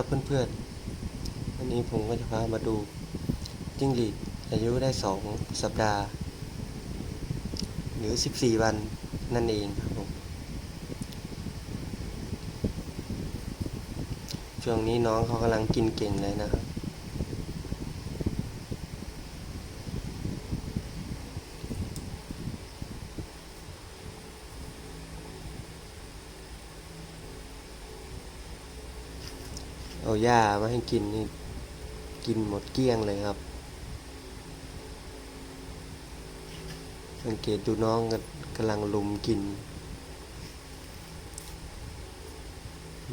ครับเพื่อนๆ วันนี้ผมก็จะพามาดูจิ้งหรีดอายุได้สองสัปดาห์ หรือ 14 วันนั่นเองครับผม ช่วงนี้น้องเขากำลังกินเก่งเลยนะครับ เอาหญ้ามาให้กินนี่กินหมดเกลี้ยงเลยครับ สังเกตดูน้องกันกำลังลุมกิน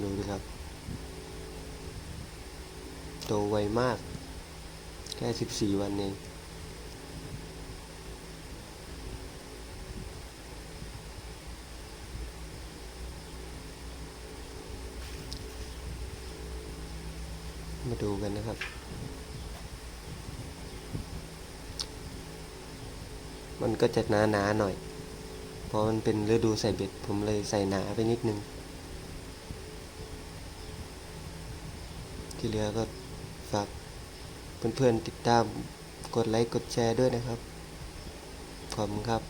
ดูดิครับ โตไวมาก แค่สิบสี่วันเอง มาดูกันนะครับ มันก็จะหนาๆหน่อย เพราะมันเป็นฤดูใส่เบ็ด ผมเลยใส่หนาไปนิดนึง ที่เหลือก็ฝากเพื่อนๆติดตามกดไลค์กดแชร์ด้วยนะครับ ขอบคุณครับ